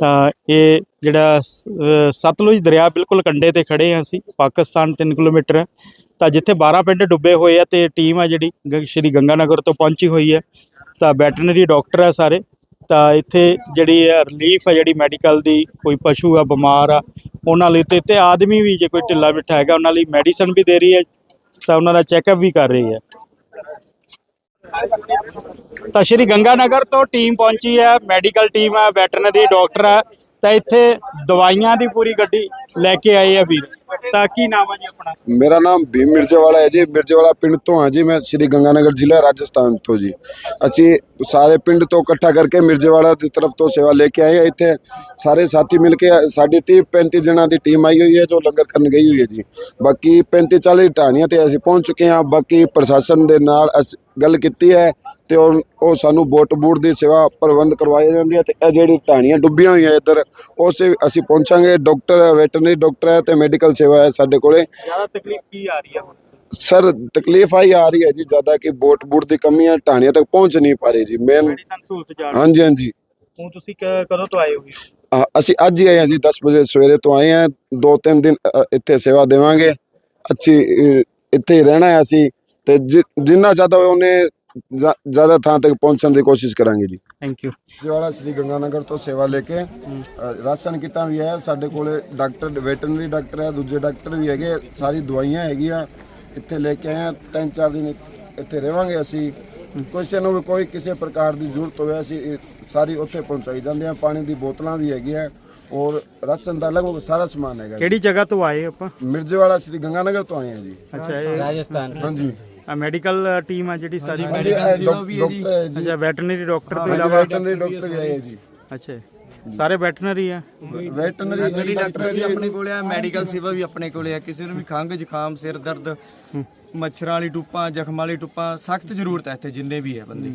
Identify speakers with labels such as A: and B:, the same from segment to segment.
A: ਤਾਂ ਇਹ ਜਿਹੜਾ ਸਤਲੁਜ ਦਰਿਆ ਬਿਲਕੁਲ ਕੰਢੇ ਤੇ ਖੜੇ ਹਾਂ ਅਸੀਂ, ਪਾਕਿਸਤਾਨ 3 ਕਿਲੋਮੀਟਰ ਹੈ। ਤਾਂ ਜਿੱਥੇ 12 ਪਿੰਡ ਡੁੱਬੇ ਹੋਏ ਆ ਤੇ ਟੀਮ ਆ ਜਿਹੜੀ, ਗ- ਸ਼੍ਰੀ ਗੰਗਾਨਗਰ ਤੋਂ ਪਹੁੰਚੀ ਹੋਈ ਹੈ। ਤਾਂ ਵੈਟਰਨਰੀ ਡਾਕਟਰ ਆ ਸਾਰੇ। ਤਾਂ ਇੱਥੇ ਜਿਹੜੀ ਰਿਲੀਫ ਆ, ਜਿਹੜੀ ਮੈਡੀਕਲ ਦੀ, ਕੋਈ ਪਸ਼ੂ ਆ, ਬਿਮਾਰ ਆ, ਉਹਨਾਂ ਲਈ ਤੇ ਤੇ ਆਦਮੀ ਵੀ ਜੇ ਕੋਈ ਢਿੱਲਾ ਮਿੱਠਾ ਹੈਗਾ, ਉਹਨਾਂ ਲਈ ਮੈਡੀਸਨ ਵੀ ਦੇ ਰਹੀ ਹੈ। ਤਾਂ ਉਹਨਾਂ ਦਾ ਚੈੱਕਅਪ ਵੀ ਕਰ ਰਹੀ ਹੈ। ਤਾਂ ਸ਼੍ਰੀ ਗੰਗਾਨਗਰ ਤੋਂ ਟੀਮ ਪਹੁੰਚੀ ਹੈ ਮੈਡੀਕਲ ਟੀਮ ਹੈ ਵੈਟਰਨਰੀ ਡਾਕਟਰ ਹੈ, ਤਾਂ ਇੱਥੇ ਦਵਾਈਆਂ ਦੀ ਪੂਰੀ ਗੱਡੀ ਲੈ ਕੇ ਆਏ ਆ ਵੀਰ। ਤਾਂ ਕੀ ਨਾਮ ਹੈ ਜੀ ਆਪਣਾ?
B: ਮੇਰਾ ਨਾਮ ਭੀਮ ਮਿਰਜੇਵਾਲਾ ਹੈ ਜੀ। ਮਿਰਜੇਵਾਲਾ ਪਿੰਡ ਤੋਂ ਹਾਂ ਜੀ, ਮੈਂ ਸ੍ਰੀ ਗੰਗਾਨਗਰ ਜ਼ਿਲ੍ਹਾ ਰਾਜਸਥਾਨ ਤੋਂ ਜੀ। ਅਸੀਂ ਸਾਰੇ ਪਿੰਡ ਤੋਂ ਇਕੱਠਾ ਕਰਕੇ ਮਿਰਜੇਵਾਲਾ ਦੀ ਤਰਫ ਤੋਂ ਸੇਵਾ ਲੈ ਕੇ ਆਏ ਹਾਂ। ਇੱਥੇ ਸਾਰੇ ਸਾਥੀ ਮਿਲ ਕੇ ਸਾਡੀ 30 35 ਜਣਾਂ ਦੀ ਟੀਮ ਆਈ ਹੋਈ ਹੈ, ਜੋ ਲੰਗਰ ਕਰਨ ਗਈ ਹੋਈ ਹੈ ਜੀ। ਬਾਕੀ 35 40 ਢਾਣੀਆਂ ਤੇ ਅਸੀਂ ਪਹੁੰਚ ਚੁੱਕੇ ਹਾਂ। ਬਾਕੀ ਪ੍ਰਸ਼ਾਸਨ ਦੇ ਨਾਲ ਗੱਲ ਕੀਤੀ ਹੈ ਤੇ ਉਹ ਉਹ ਸਾਨੂੰ ਬੋਟ ਬੂਟ ਦੀ ਸੇਵਾ ਪ੍ਰਬੰਧ ਕਰਵਾਈ ਜਾਂਦੀ ਹੈ ਤੇ ਇਹ ਜਿਹੜੀ ਢਾਣੀਆਂ ਡੁੱਬੀਆਂ ਹੋਈਆਂ ਇੱਧਰ ਉਸੇ ਅਸੀਂ ਪਹੁੰਚਾਂਗੇ। ਡਾਕਟਰ ਵੈਟਰਨਰੀ ਡਾਕਟਰ ਹੈ ਤੇ ਮੈਡੀਕਲ ਸੇਵਾ ਹੈ ਸਾਡੇ ਕੋਲੇ।
A: ਜ਼ਿਆਦਾ ਤਕਲੀਫ ਕੀ ਆ ਰਹੀ ਹੈ ਹੁਣ?
B: ਸਰ ਤਕਲੀਫ ਆਈ ਆ ਰਹੀ ਹੈ ਜੀ ਜ਼ਿਆਦਾ ਕਿ ਬੋਟ ਬੂਟ ਦੀ ਕਮੀ ਹੈ ਢਾਣੀਆਂ ਤੱਕ ਪਹੁੰਚ ਨਹੀਂ ਪਾ ਰਹੀ ਜੀ ਮੇਨ
A: ਮੈਡੀਸਨ ਸਹੂਲਤ ਜਾਣ
B: ਹਾਂਜੀ ਹਾਂਜੀ।
A: ਹੁਣ ਤੁਸੀਂ ਕ- ਕਦੋਂ ਤੋਂ ਆਏ ਹੋ
B: ਅ, ਅਸੀਂ ਅੱਜ ਹੀ ਆਏ ਹਾਂ ਜੀ 10 ਵਜੇ ਸਵੇਰੇ ਤੋਂ ਆਏ ਹਾਂ। ਦੋ ਤਿੰਨ ਦਿਨ ਅ, ਇੱਥੇ ਸੇਵਾ ਦੇਵਾਂਗੇ। ਅੱਛੀ ਅ, ਇੱਥੇ ਹੀ ਰਹਿਣਾ ਹੈ ਅਸੀਂ। ਤੇ ਜਿ- ਜਿੰਨਾ ਜ਼ਿਆਦਾ ਹੋਏ ਉਹਨੇ ਜ਼ਿਆ- ਜ਼ਿਆਦਾ ਥਾਂ ਤੱਕ ਪਹੁੰਚਣ ਦੀ ਕੋਸ਼ਿਸ਼ ਕਰਾਂਗੇ ਜੀ।
A: ਥੈਂਕ ਯੂ
B: ਜਿਵਾਲਾ ਸ੍ਰੀ ਗੰਗਾਨਗਰ ਤੋਂ ਸੇਵਾ ਲੈ ਕੇ ਅ, ਰਾਸ਼ਨ ਕਿੱਟਾਂ ਵੀ ਹੈ ਸਾਡੇ ਕੋਲੇ ਡਾਕਟਰ ਵੈਟਰਨਰੀ ਡਾਕਟਰ ਹੈ ਦੂਜੇ ਡਾਕਟਰ ਵੀ ਹੈਗੇ ਸਾਰੀ ਦਵਾਈਆਂ ਹੈਗੀਆਂ ਇੱਥੇ ਲੈ ਕੇ ਆਏ ਹਾਂ ਤਿੰਨ ਚਾਰ ਦਿਨ ਇੱਥੇ ਰਵਾਂਗੇ ਅਸੀਂ। ਕਿਸੇ ਨੂੰ ਵੀ ਕੋਈ ਕਿਸੇ ਪ੍ਰਕਾਰ ਦੀ ਜ਼ਰੂਰਤ ਹੋਵੇ ਅਸੀਂ ਇਹ ਸਾਰੀ ਉੱਥੇ ਪਹੁੰਚਾਈ ਜਾਂਦੇ ਹਾਂ ਪਾਣੀ ਦੀ ਬੋਤਲਾਂ ਵੀ ਹੈਗੀਆਂ ਔਰ ਰਾਸ਼ਨ ਦਾ ਲਗਭਗ ਸਾਰਾ ਸਮਾਨ ਹੈਗਾ।
A: ਕਿਹੜੀ ਜਗ੍ਹਾ ਤੋਂ ਆਏ ਆਪਾਂ?
B: ਮਿਰਜ਼ੇਵਾਲਾ ਸ੍ਰੀ ਗੰਗਾਨਗਰ ਤੋਂ ਆਏ ਹਾਂ ਜੀ।
A: ਅੱਛਾ ਇਹ
C: ਰਾਜਸਥਾਨ।
B: ਹਾਂਜੀ।
A: ਆ ਮੈਡੀਕਲ ਟੀਮ ਆ ਜਿਹੜੀ ਸਾਰੀ
B: ਇਹ ਡਾਕ- ਡਾਕਟਰ ਹੈ ਜੀ।
A: ਅੱਛਾ ਵੈਟਰਨਰੀ ਡਾਕਟਰ ਤੋਂ ਇਲਾਵਾ
B: ਵੈਟਰਨਰੀ ਡਾਕਟਰ ਵੀ ਆਏ ਹੈ ਜੀ।
A: ਅੱਛਾ ਸਾਰੇ ਵੈਟਰਨਰੀ ਆ?
B: ਵੈਟਰਨਰੀ ਡਾਕਟਰ
D: ਵੀ ਆਪਣੇ ਕੋਲੇ ਆ ਮੈਡੀਕਲ ਸੇਵਾ ਵੀ ਆਪਣੇ ਕੋਲੇ ਆ। ਕਿਸੇ ਨੂੰ ਵੀ ਖੰਘ ਜ਼ੁਕਾਮ ਸਿਰ ਦਰਦ ਮੱਛਰਾਂ ਵਾਲੀ ਟੁੱਪਾਂ ਜ਼ਖਮ ਵਾਲੀ ਟੁੱਪਾਂ ਸਖਤ ਜ਼ਰੂਰਤ ਹੈ ਇੱਥੇ ਜਿੰਨੇ ਵੀ ਹੈ ਬੰਦੇ।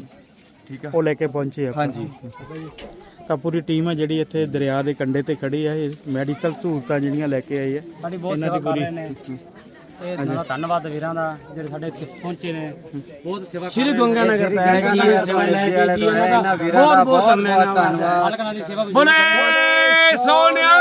D: ਠੀਕ ਆ?
A: ਉਹ ਲੈ ਕੇ ਪਹੁੰਚੇ ਆ
D: ਹਾਂਜੀ।
A: ਤਾਂ ਪੂਰੀ ਟੀਮ ਆ ਜਿਹੜੀ ਇੱਥੇ ਦਰਿਆ ਦੇ ਕੰਢੇ ਤੇ ਖੜੀ ਆ ਇਹ ਮੈਡੀਸਲ ਸਹੂਲਤਾਂ ਜਿਹੜੀਆਂ ਲੈ ਕੇ ਆਈ ਆ।
C: ਸਾਡੀ ਬਹੁਤ
A: ਇਹਨਾਂ
C: ਸੇਵਾ
A: ਦੀ
C: ਕਰ
A: ਪੂਰੀ
C: ਰਹੇ ਨੇ। ਇਹ ਧੰਨਵਾਦ ਵੀਰਾਂ ਦਾ ਜਿਹੜੇ ਸਾਡੇ ਇੱਥੇ ਪਹੁੰਚੇ ਨੇ। ਬਹੁਤ ਸੇਵਾ ਸ਼੍ਰੀ ਗੰਗਾ ਨਗਰ ਪੈ ਗਈ ਸੇਵਾ ਲੈ ਕੇ ਜੀ ਇਹਨਾਂ ਦਾ ਬਹੁਤ ਬਹੁਤ ਧੰਨਵਾਦ ਮਾਲਕਾਂ ਦੀ ਸੇਵਾ ਬੋਲੇ ਸੋਨਿਆ!